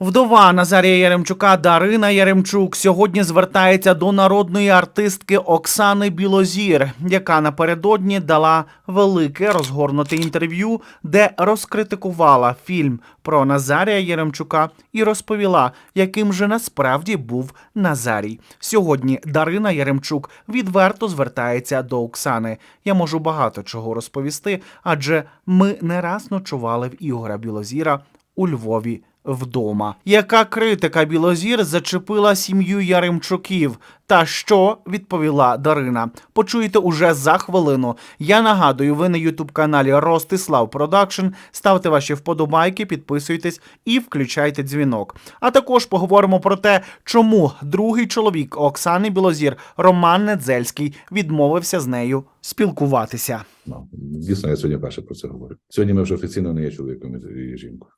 Вдова Назарія Яремчука Дарина Яремчук сьогодні звертається до народної артистки Оксани Білозір, яка напередодні дала велике розгорнуте інтерв'ю, де розкритикувала фільм про Назарія Яремчука і розповіла, яким же насправді був Назарій. Сьогодні Дарина Яремчук відверто звертається до Оксани. Я можу багато чого розповісти, адже ми не раз ночували в Ігора Білозіра у Львові вдома. Яка критика Білозір зачепила сім'ю Яремчуків? Та що відповіла Дарина? Почуєте уже за хвилину. Я нагадую, ви на ютуб каналі Ростислав Продакшн. Ставте ваші вподобайки, підписуйтесь і включайте дзвінок. А також поговоримо про те, чому другий чоловік Оксани Білозір Роман Недзельський відмовився з нею спілкуватися. Ну, дійсно, я сьогодні перше про це говорю. Сьогодні ми вже офіційно не є чоловіком і жінкою.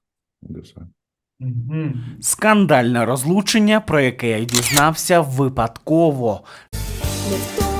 Все. Скандальне розлучення, про яке я дізнався випадково. Не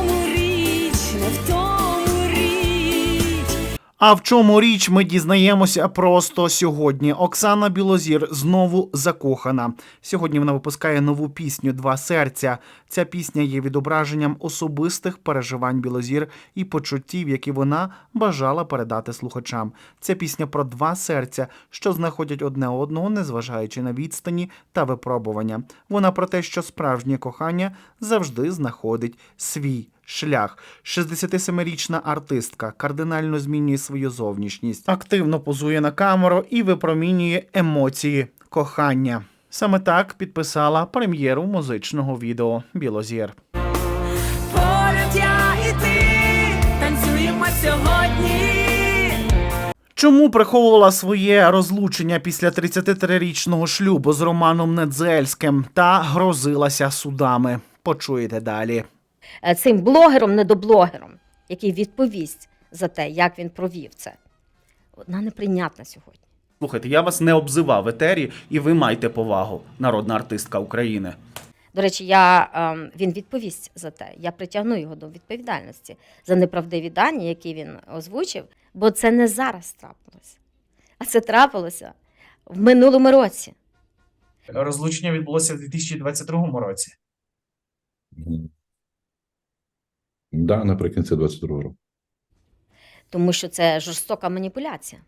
А в чому річ ми дізнаємося просто сьогодні. Оксана Білозір знову закохана. Сьогодні вона випускає нову пісню Два серця. Ця пісня є відображенням особистих переживань Білозір і почуттів, які вона бажала передати слухачам. Ця пісня про два серця, що знаходять одне одного, незважаючи на відстані та випробування. Вона про те, що справжнє кохання завжди знаходить свій шлях. 67-річна артистка кардинально змінює свою зовнішність, активно позує на камеру і випромінює емоції кохання. Саме так підписала прем'єру музичного відео Білозір. Поряд я і ти танцюємо сьогодні. Чому приховувала своє розлучення після 33-річного шлюбу з Романом Недзельським та грозилася судами? Почуєте далі. Е, цим блогером, недоблогером, який відповість за те, як він провів це. Вона неприйнятна сьогодні. Слухайте, я вас не обзивав етері, і ви маєте повагу, народна артистка України. До речі, я, ем, він відповість за те. Я притягну його до відповідальності за неправдиві дані, які він озвучив, бо це не зараз трапилося, а це трапилося в минулому році. Розлучення відбулося в 2022 році. Да, наприкінці 22 року. Тому що це жорстока маніпуляція.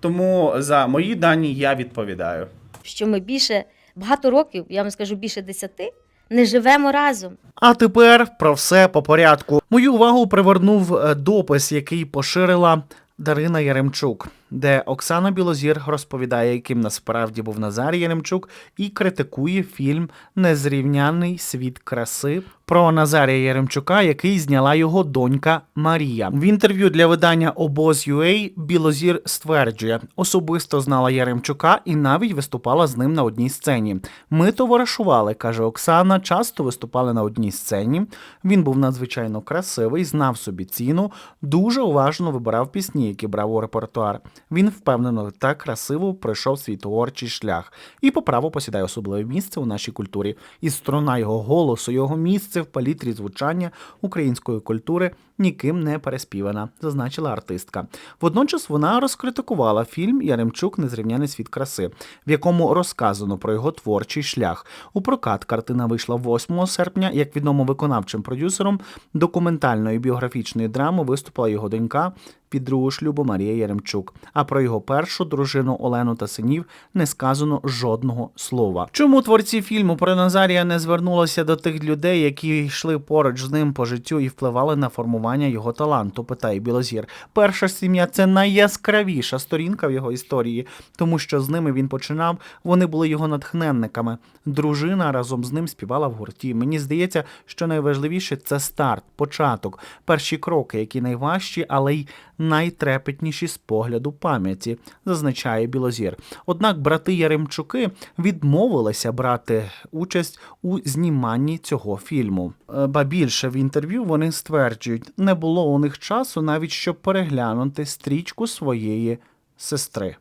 Тому за мої дані я відповідаю. Що ми більше багато років, я вам скажу більше десяти, не живемо разом. А тепер про все по порядку. Мою увагу привернув е, допис, який поширила Дарина Яремчук, де Оксана Білозір розповідає, яким насправді був Назар Яремчук, і критикує фільм Незрівняний світ краси про Назарія Яремчука, який зняла його донька Марія. В інтерв'ю для видання Обоз.UA Білозір стверджує, особисто знала Яремчука і навіть виступала з ним на одній сцені. Ми товаришували, каже Оксана, часто виступали на одній сцені. Він був надзвичайно красивий, знав собі ціну, дуже уважно вибирав пісні, які брав у репертуар. Він впевнено та красиво пройшов свій творчий шлях і по праву посідає особливе місце у нашій культурі. І струна його голосу, його місце в палітрі звучання української культури ніким не переспівана, зазначила артистка. Водночас вона розкритикувала фільм Яремчук Незрівняний світ краси, в якому розказано про його творчий шлях. У прокат картина вийшла 8 серпня. Як відомо виконавчим продюсером документальної біографічної драми виступила його донька від другого шлюбу Марія Яремчук. А про його першу дружину Олену та синів не сказано жодного слова. Чому творці фільму про Назарія не звернулися до тих людей, які йшли поруч з ним по життю і впливали на формування його таланту? Питає Білозір. Перша сім'я це найяскравіша сторінка в його історії, тому що з ними він починав. Вони були його натхненниками. Дружина разом з ним співала в гурті. Мені здається, що найважливіше це старт, початок, перші кроки, які найважчі, але й найтрепетніші з погляду пам'яті, зазначає Білозір. Однак брати Яремчуки відмовилися брати участь у зніманні цього фільму. Е, Ба більше в інтерв'ю вони стверджують, не було у них часу навіть щоб переглянути стрічку своєї сестри.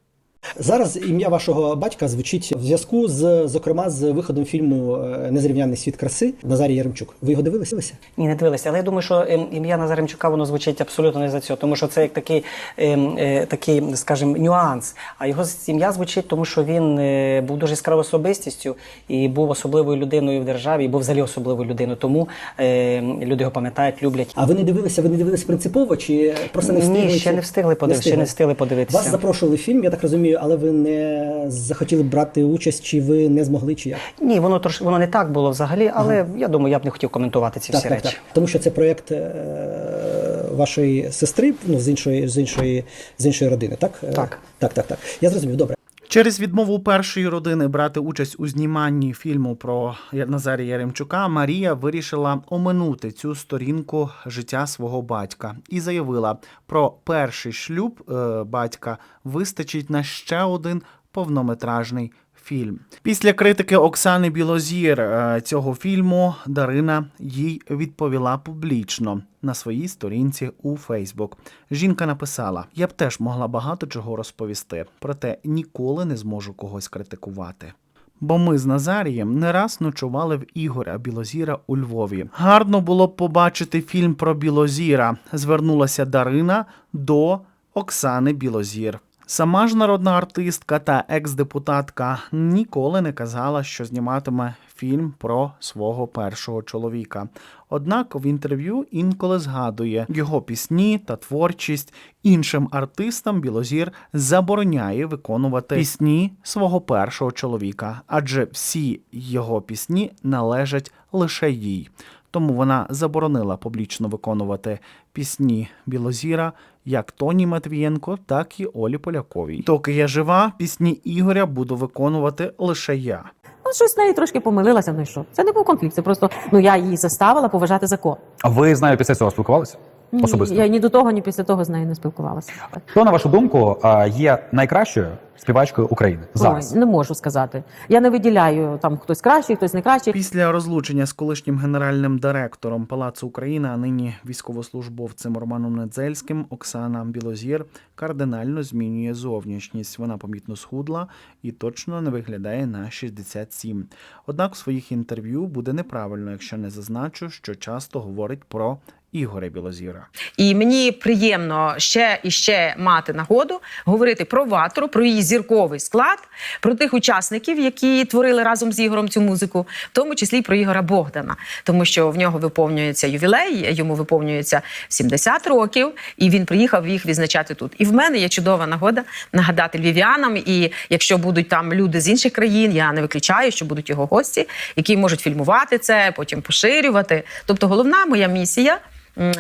Зараз ім'я вашого батька звучить в зв'язку з, зокрема, з виходом фільму е, Незрівняний світ краси Назарій Яремчук. Ви його дивилися? Ні, не дивилися. Але я думаю, що ем, ім'я Назаремчука воно звучить абсолютно не за цього, тому що це як такий, ем, е, такий, скажімо, нюанс. А його ім'я звучить, тому що він е, був дуже яскравою особистістю і був особливою людиною в державі, і був взагалі особливою людиною. Тому е, люди його пам'ятають, люблять. А ви не дивилися? Ви не дивилися принципово чи просто не встигли? Ні, ще не встигли подивитися. Ще не встигли подивитися. Вас запрошували в фільм, я так розумію, але ви не захотіли брати участь, чи ви не змогли, чи як? Ні, воно трошки воно не так було взагалі, але я думаю, я б не хотів коментувати ці Так, всі так, речі. так. Тому що це проєкт е, вашої сестри, ну з іншої, з іншої, з іншої родини, так? Е, Так. Так, так, так. Я зрозумів, добре. Через відмову першої родини брати участь у зніманні фільму про Назарія Яремчука Марія вирішила оминути цю сторінку життя свого батька і заявила, про перший шлюб е, батька вистачить на ще один повнометражний фільм. Після критики Оксани Білозір е, цього фільму Дарина їй відповіла публічно на своїй сторінці у Фейсбук. Жінка написала: Я б теж могла багато чого розповісти, проте ніколи не зможу когось критикувати. Бо ми з Назарієм не раз ночували в Ігоря Білозіра у Львові. Гарно було б побачити фільм про Білозіра. Звернулася Дарина до Оксани Білозір. Сама ж народна артистка та екс-депутатка ніколи не казала, що зніматиме фільм про свого першого чоловіка. Однак в інтерв'ю інколи згадує його пісні та творчість іншим артистам Білозір забороняє виконувати пісні свого першого чоловіка, адже всі його пісні належать лише їй. Тому вона заборонила публічно виконувати пісні Білозіра як Тоні Матвієнко, так і Олі Поляковій. Доки я жива, пісні Ігоря буду виконувати лише я. Ну, щось з нею трошки помилилася, ну і що? Це не був конфлікт, це просто ну я її заставила поважати закон. А ви з нею після цього спілкувалися? Ні, Особисто? Я ні до того, ні після того з нею не спілкувалася. Хто, на вашу думку, є найкращою співачкою України зараз? Ой, не можу сказати. Я не виділяю там хтось кращий, хтось не кращий. Після розлучення з колишнім генеральним директором Палацу України, а нині військовослужбовцем Романом Недзельським, Оксана Білозір кардинально змінює зовнішність. Вона помітно схудла і точно не виглядає на 67. Однак в своїх інтерв'ю буде неправильно, якщо не зазначу, що часто говорить про Ігоря Білозіра. І мені приємно ще і ще мати нагоду говорити про ватру, про її зірковий склад, про тих учасників, які творили разом з Ігорем цю музику, в тому числі про Ігора Богдана, тому що в нього виповнюється ювілей, йому виповнюється 70 років, і він приїхав їх відзначати тут. І в мене є чудова нагода нагадати львів'янам. І якщо будуть там люди з інших країн, я не виключаю, що будуть його гості, які можуть фільмувати це, потім поширювати. Тобто, головна моя місія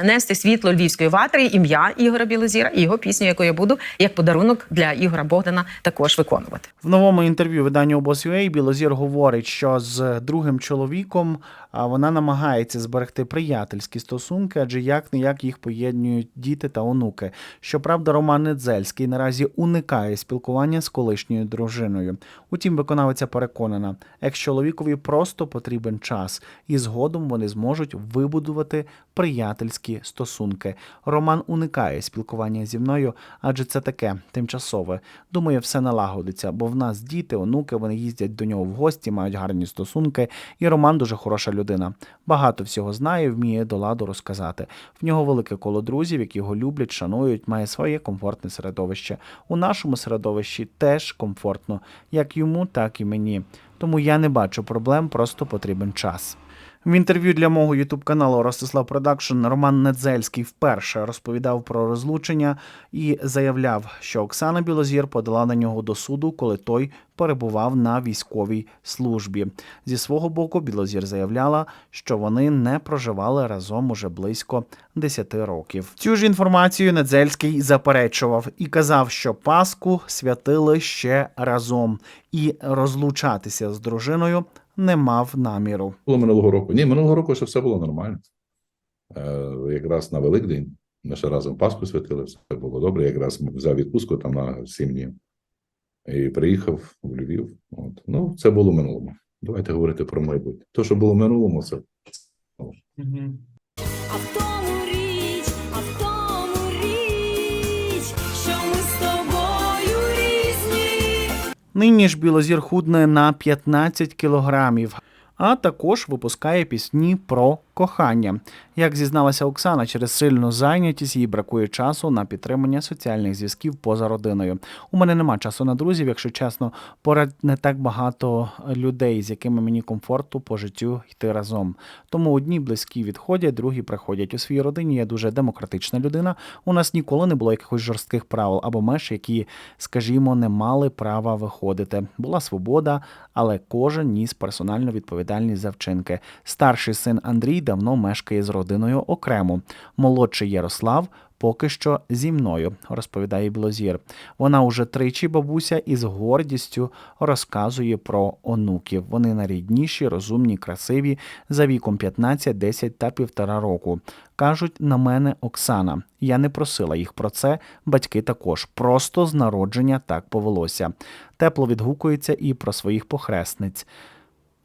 нести світло львівської ватри, ім'я Ігора Білозіра і його пісню, яку я буду як подарунок для Ігора Богдана також виконувати. В новому інтерв'ю виданню Обос.ua Білозір говорить, що з другим чоловіком вона намагається зберегти приятельські стосунки, адже як не як їх поєднують діти та онуки. Щоправда, Роман Недзельський наразі уникає спілкування з колишньою дружиною. Утім, виконавиця переконана, екс-чоловікові просто потрібен час, і згодом вони зможуть вибудувати приятельські стосунки. Роман уникає спілкування зі мною, адже це таке тимчасове. Думаю, все налагодиться, бо в нас діти, онуки, вони їздять до нього в гості, мають гарні стосунки. І Роман дуже хороша людина. Багато всього знає, вміє до ладу розказати. В нього велике коло друзів, які його люблять, шанують, має своє комфортне середовище. У нашому середовищі теж комфортно, як йому, так і мені. Тому я не бачу проблем, просто потрібен час. В інтерв'ю для мого ютуб каналу Ростислав Продакшн Роман Недзельський вперше розповідав про розлучення і заявляв, що Оксана Білозір подала на нього до суду, коли той перебував на військовій службі. Зі свого боку, Білозір заявляла, що вони не проживали разом уже близько 10 років. Цю ж інформацію Недзельський заперечував і казав, що Пасху святили ще разом, і розлучатися з дружиною не мав наміру. Було минулого року. Ні, минулого року ще все було нормально. Е, якраз на Великдень ми ще разом Пасху святили, все було добре. Якраз взяв відпустку там на сім днів і приїхав в Львів. От. Ну, це було в минулому. Давайте говорити про майбутнє. То, що було в минулому, це Мгм. Нині ж Білозір худне на 15 кілограмів, а також випускає пісні про кохання. Як зізналася Оксана, через сильну зайнятість їй бракує часу на підтримання соціальних зв'язків поза родиною. У мене нема часу на друзів, якщо чесно, поряд не так багато людей, з якими мені комфорту по життю йти разом. Тому одні близькі відходять, другі приходять. У своїй родині я дуже демократична людина. У нас ніколи не було якихось жорстких правил або меж, які, скажімо, не мали права виходити. Була свобода, але кожен ніс персональну відповідальність за вчинки. Старший син Андрій давно мешкає з родиною окремо. Молодший Ярослав поки що зі мною, розповідає Білозір. Вона уже тричі бабуся і з гордістю розказує про онуків. Вони найрідніші, розумні, красиві, за віком 15, 10 та півтора року. Кажуть на мене Оксана. Я не просила їх про це, батьки також. Просто з народження так повелося. Тепло відгукується і про своїх похресниць.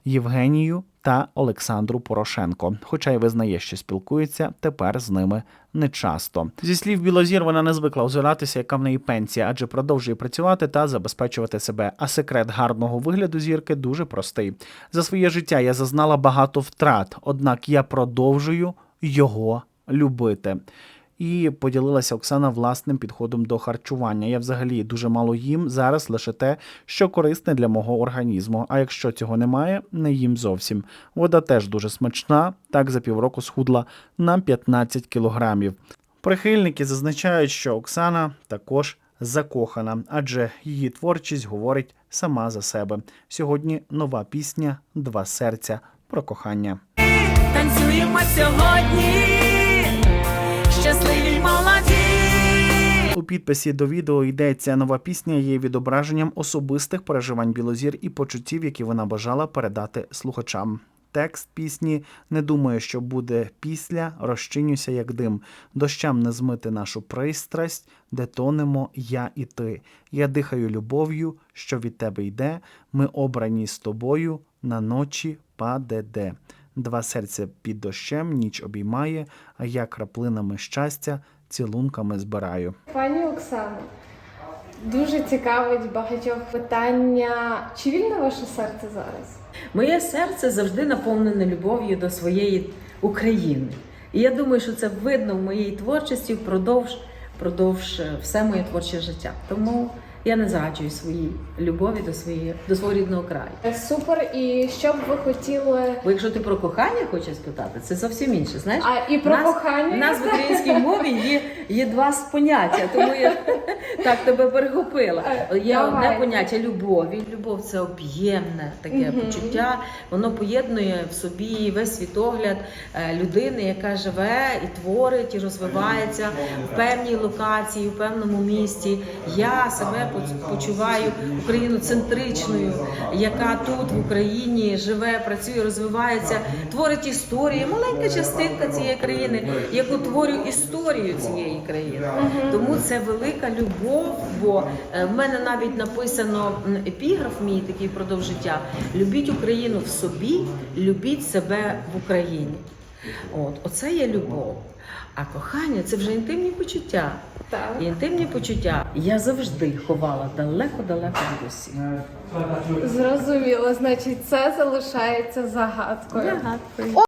Євгенію та Олександру Порошенко, хоча й визнає, що спілкується тепер з ними нечасто. Зі слів Білозір, вона не звикла озиратися, яка в неї пенсія, адже продовжує працювати та забезпечувати себе. А секрет гарного вигляду зірки дуже простий. За своє життя я зазнала багато втрат, однак я продовжую його любити. І поділилася Оксана власним підходом до харчування. Я взагалі дуже мало їм зараз лише те, що корисне для мого організму. А якщо цього немає, не їм зовсім. Вода теж дуже смачна. Так за півроку схудла на 15 кілограмів. Прихильники зазначають, що Оксана також закохана, адже її творчість говорить сама за себе. Сьогодні нова пісня Два серця про кохання. Танцюємо сьогодні, щасливі молоді. У підписі до відео йдеться нова пісня є відображенням особистих переживань Білозір і почуттів, які вона бажала передати слухачам. Текст пісні не думаю, що буде після, розчинюся як дим. Дощам не змити нашу пристрасть, де тонемо я і ти. Я дихаю любов'ю, що від тебе йде. Ми обрані з тобою на ночі паде. Два серця під дощем ніч обіймає, а я краплинами щастя цілунками збираю. Пані Оксано, дуже цікавить багатьох питання. Чи вільне ваше серце зараз? Моє серце завжди наповнене любов'ю до своєї України. І я думаю, що це видно в моїй творчості впродовж, впродовж е, все моє творче життя. Тому я не зраджую своїй любові до своєї до свого рідного краю. Е, Супер. І що б ви хотіли? Бо якщо ти про кохання хочеш спитати, це зовсім інше. Знаєш, А і про нас, кохання? Нас в українській мові є, є два поняття, тому я так тебе перехопила. Е, Є давайте. одне поняття любові. Любов це об'ємне таке Мгм. почуття. Воно поєднує в собі весь світогляд е, людини, яка живе і творить, і розвивається в певній локації, в певному місті. Я себе почуваю україноцентричною, яка тут в Україні живе, працює, розвивається, творить історії. Маленька частинка цієї країни, яку творю історію цієї країни. Тому це велика любов. Бо е, в мене навіть написано епіграф мій такий впродовж життя: любіть Україну в собі, любіть себе в Україні. От, оце є любов. А кохання це вже інтимні почуття. Так. І інтимні почуття я завжди ховала далеко-далеко від усіх. Зрозуміло, значить, це залишається загадкою. Загадкою.